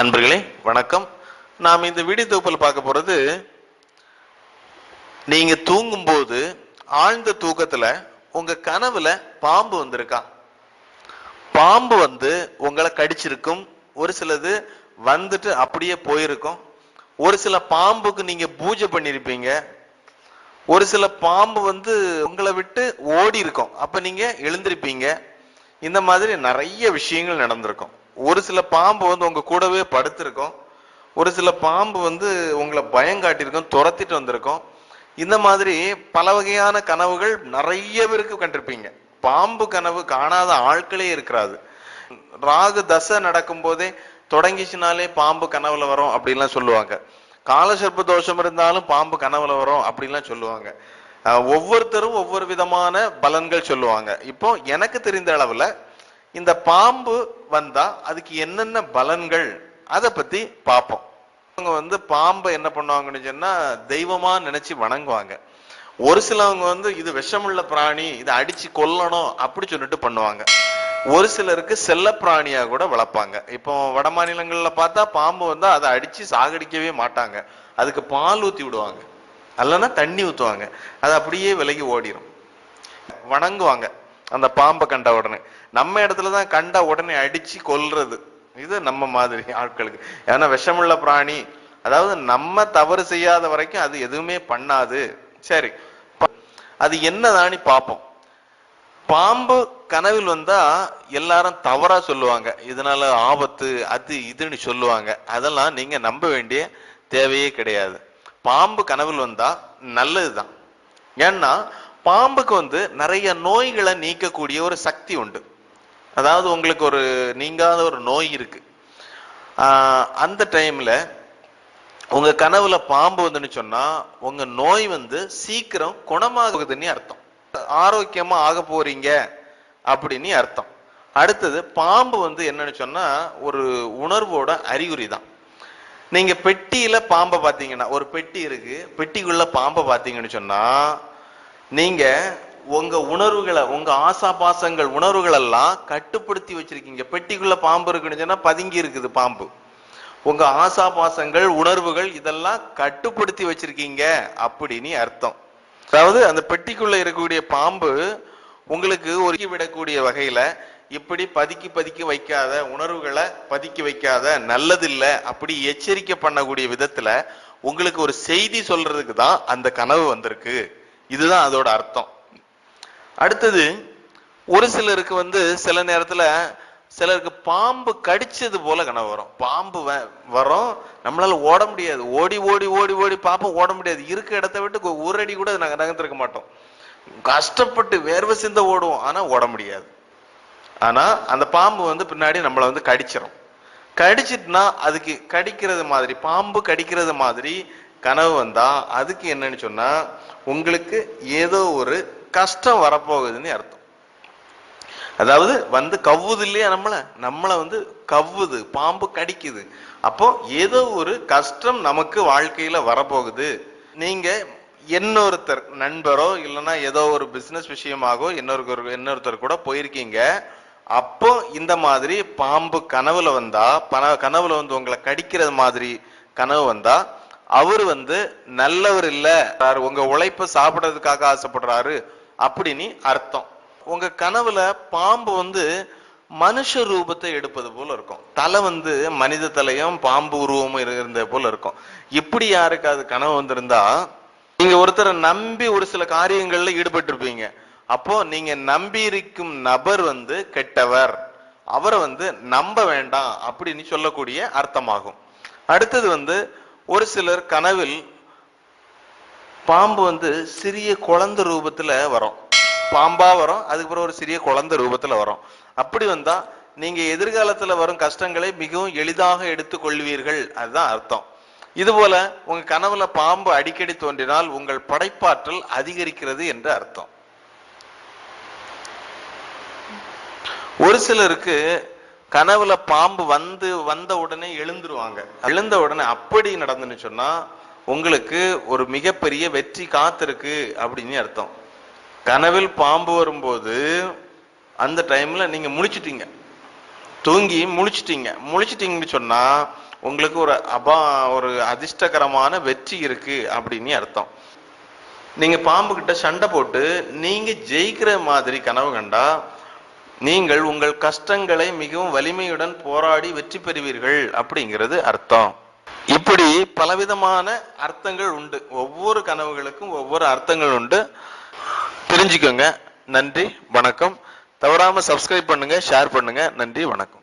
அன்பர்களே வணக்கம். நாம் இந்த வீடியோ தொகுப்பில் பார்க்க போகிறது நீங்கள் தூங்கும்போது ஆழ்ந்த தூக்கத்தில் உங்கள் கனவில் பாம்பு வந்திருக்கா? பாம்பு வந்து உங்களை கடிச்சிருக்கும். ஒரு சிலது வந்துட்டு அப்படியே போயிருக்கும். ஒரு சில பாம்புக்கு நீங்கள் பூஜை பண்ணியிருப்பீங்க ஒரு சில பாம்பு வந்து உங்களை விட்டு ஓடி இருக்கும் அப்போ நீங்கள் எழுந்திருப்பீங்க. இந்த மாதிரி நிறைய விஷயங்கள் நடந்திருக்கும். ஒரு சில பாம்பு வந்து உங்க கூடவே படுத்திருக்கும். ஒரு சில பாம்பு வந்து உங்களை பயங்காட்டியிருக்கும் துரத்திட்டு வந்திருக்கும். இந்த மாதிரி பல வகையான கனவுகள் நிறைய பேருக்கு கண்டிருப்பீங்க. பாம்பு கனவு காணாத ஆட்களே இருக்கிறாது ராகு தசை நடக்கும் போதே தொடங்கிச்சுனாலே பாம்பு கனவுல வரும் அப்படின்லாம் சொல்லுவாங்க. காலசர்ப்ப தோஷம் இருந்தாலும் பாம்பு கனவுல வரும் அப்படின்லாம் சொல்லுவாங்க. ஒவ்வொருத்தரும் ஒவ்வொரு விதமான பலன்கள் சொல்லுவாங்க. இப்போ எனக்கு தெரிந்த அளவுல இந்த பாம்பு வந்தா அதுக்கு என்னென்ன பலன்கள்? அதை பத்தி பார்ப்போம் அவங்க வந்து பாம்பை என்ன பண்ணுவாங்கன்னு சொன்னா தெய்வமா நினைச்சு வணங்குவாங்க. ஒரு சிலவங்க வந்து இது விஷமுள்ள பிராணி இதை அடிச்சு கொல்லணும் அப்படி சொல்லிட்டு பண்ணுவாங்க. ஒரு சிலருக்கு செல்ல பிராணியா கூட வளர்ப்பாங்க. இப்போ வட மாநிலங்கள்ல பார்த்தா பாம்பு வந்தா அதை அடிச்சு சாகடிக்கவே மாட்டாங்க. அதுக்கு பால் ஊத்தி விடுவாங்க. அல்லனா தண்ணி ஊத்துவாங்க. அது அப்படியே விலகி ஓடிரும். வணங்குவாங்க. அந்த பாம்பை கண்ட உடனே. நம்ம இடத்துல தான் கண்ட உடனே அடிச்சு கொல்றது. இது நம்ம மாதிரி ஆட்களுக்கு. ஏன்னா விஷமுள்ள பிராணி அதாவது நம்ம தவறு செய்யாத வரைக்கும் அது எதுவுமே பண்ணாது. சரி. அது என்னதானி பார்ப்போம் பாம்பு கனவில் வந்தா எல்லாரும் தவறா சொல்லுவாங்க. இதனால ஆபத்து அது இதுன்னு சொல்லுவாங்க. அதெல்லாம் நீங்க நம்ப வேண்டிய தேவையே கிடையாது. பாம்பு கனவில் வந்தா நல்லதுதான். ஏன்னா பாம்புக்கு வந்து நிறைய நோய்களை நீக்கக்கூடிய ஒரு சக்தி உண்டு. அதாவது உங்களுக்கு ஒரு நீங்காத ஒரு நோய் இருக்கு. அந்த டைம்ல உங்க கனவுல பாம்பு வந்துன்னு சொன்னா உங்க நோய் வந்து சீக்கிரம் குணமாகுதுன்னு அர்த்தம். ஆரோக்கியமா ஆக போறீங்க அப்படின்னு அர்த்தம். அடுத்தது பாம்பு வந்து என்னன்னு சொன்னா ஒரு உணர்வோட அறிகுறி தான். நீங்க பெட்டியில பாம்பை பாத்தீங்கன்னா ஒரு பெட்டி இருக்கு பெட்டிக்குள்ள பாம்பை பாத்தீங்கன்னு சொன்னா நீங்க உங்க உணர்வுகளை உங்க ஆசா பாசங்கள் உணர்வுகள் எல்லாம் கட்டுப்படுத்தி வச்சிருக்கீங்க. பெட்டிக்குள்ள பாம்பு இருக்குன்னு சொன்னா பதுங்கி இருக்குது பாம்பு. உங்க ஆசா பாசங்கள் உணர்வுகள் இதெல்லாம் கட்டுப்படுத்தி வச்சிருக்கீங்க அப்படின்னு அர்த்தம். அதாவது அந்த பெட்டிக்குள்ள இருக்கக்கூடிய பாம்பு உங்களுக்கு ஒருக்கி விடக்கூடிய வகையில இப்படி பதுக்கி பதுக்கி வைக்காத உணர்வுகளை பதுக்கி வைக்காத நல்லதில்லை அப்படி எச்சரிக்கை பண்ணக்கூடிய விதத்துல உங்களுக்கு ஒரு செய்தி சொல்றதுக்கு தான் அந்த கனவு வந்திருக்கு. இதுதான் அதோட அர்த்தம். அடுத்தது ஒரு சிலருக்கு வந்து சில நேரத்துல சிலருக்கு பாம்பு கடிச்சது போல கனவு வரும். பாம்பு வ- வரும். நம்மளால ஓட முடியாது. ஓடி ஓடி ஓடி ஓடி பாம்பு ஓட முடியாது. இருக்க இடத்த விட்டு ஒரு அடி கூட நாங்க நகர்ந்திருக்க மாட்டோம். கஷ்டப்பட்டு வேர்வை சிந்த ஓடுவோம். ஆனா ஓட முடியாது. ஆனா அந்த பாம்பு வந்து பின்னாடி நம்மளை வந்து கடிச்சிடும் கடிச்சிட்டுனா அதுக்கு கடிக்கிறது மாதிரி பாம்பு கடிக்கிறது மாதிரி கனவு வந்தா அதுக்கு என்னன்னு சொன்னா உங்களுக்கு ஏதோ ஒரு கஷ்டம் வரப்போகுதுன்னு அர்த்தம். அதாவது வந்து கவ்வுது இல்லையா நம்மள? நம்மள வந்து கவ்வுது பாம்பு கடிக்குது. அப்போ ஏதோ ஒரு கஷ்டம் நமக்கு வாழ்க்கையில வரப்போகுது. நீங்க இன்னொருத்தர் நண்பரோ இல்லைன்னா ஏதோ ஒரு பிசினஸ் விஷயமாகவோ இன்னொரு இன்னொருத்தர் கூட போயிருக்கீங்க. அப்போ இந்த மாதிரி பாம்பு கனவுல வந்தா பண கனவுல வந்து உங்களை கடிக்கிறது மாதிரி கனவு வந்தா அவர் வந்து நல்லவர் இல்ல. உங்க உழைப்ப சாப்பிடுறதுக்காக ஆசைப்படுறாரு அப்படின்னு அர்த்தம். உங்க கனவுல பாம்பு வந்து மனுஷ ரூபத்தை எடுப்பது போல இருக்கும். தலை வந்து மனித தலையும் பாம்பு உருவமும் இருந்த இருந்தது போல இருக்கும். இப்படி யாருக்காவது கனவு வந்திருந்தா நீங்க ஒருத்தரை நம்பி ஒரு சில காரியங்கள்ல ஈடுபட்டிருப்பீங்க. அப்போ நீங்க நம்பி இருக்கும் நபர் வந்து கெட்டவர். அவரை வந்து நம்ப வேண்டாம் அப்படின்னு சொல்லக்கூடிய அர்த்தமாகும். அடுத்தது வந்து ஒரு சிலர் கனவில் பாம்பு வந்து சிறிய குழந்தை ரூபத்தில் வரும். பாம்பா வரும் அதுக்கப்புறம் ஒரு சிறிய குழந்தை ரூபத்தில் வரும். அப்படி வந்தா நீங்க எதிர்காலத்துல வரும் கஷ்டங்களை மிகவும் எளிதாக எடுத்துக்கொள்வீர்கள். அதுதான் அர்த்தம். இதுபோல உங்க கனவுல பாம்பு அடிக்கடி தோன்றினால் உங்கள் படைப்பாற்றல் அதிகரிக்கிறது என்று அர்த்தம். ஒரு சிலருக்கு கனவுல பாம்பு வந்து வந்த உடனே எழுந்துருவாங்க. எழுந்த உடனே அப்படி நடந்துன்னு சொன்னா உங்களுக்கு ஒரு மிகப்பெரிய வெற்றி காத்திருக்கு அப்படின்னு அர்த்தம். கனவில் பாம்பு வரும்போது அந்த டைம்ல நீங்க முழிச்சிட்டீங்க. தூங்கி முழிச்சிட்டீங்க. முழிச்சிட்டீங்கன்னு சொன்னா உங்களுக்கு ஒரு அபா ஒரு அதிர்ஷ்டகரமான வெற்றி இருக்கு அப்படின்னு அர்த்தம். நீங்க பாம்பு கிட்ட சண்டை போட்டு நீங்க ஜெயிக்கிற மாதிரி கனவு கண்டா நீங்கள் உங்கள் கஷ்டங்களை மிகவும் வலிமையுடன் போராடி வெற்றி பெறுவீர்கள் அப்படிங்கிறது அர்த்தம். இப்படி பலவிதமான அர்த்தங்கள் உண்டு. ஒவ்வொரு கனவுகளுக்கும் ஒவ்வொரு அர்த்தங்கள் உண்டு. தெரிஞ்சுக்கோங்க. நன்றி. வணக்கம். தவறாம சப்ஸ்கிரைப் பண்ணுங்க ஷேர் பண்ணுங்க. நன்றி. வணக்கம்.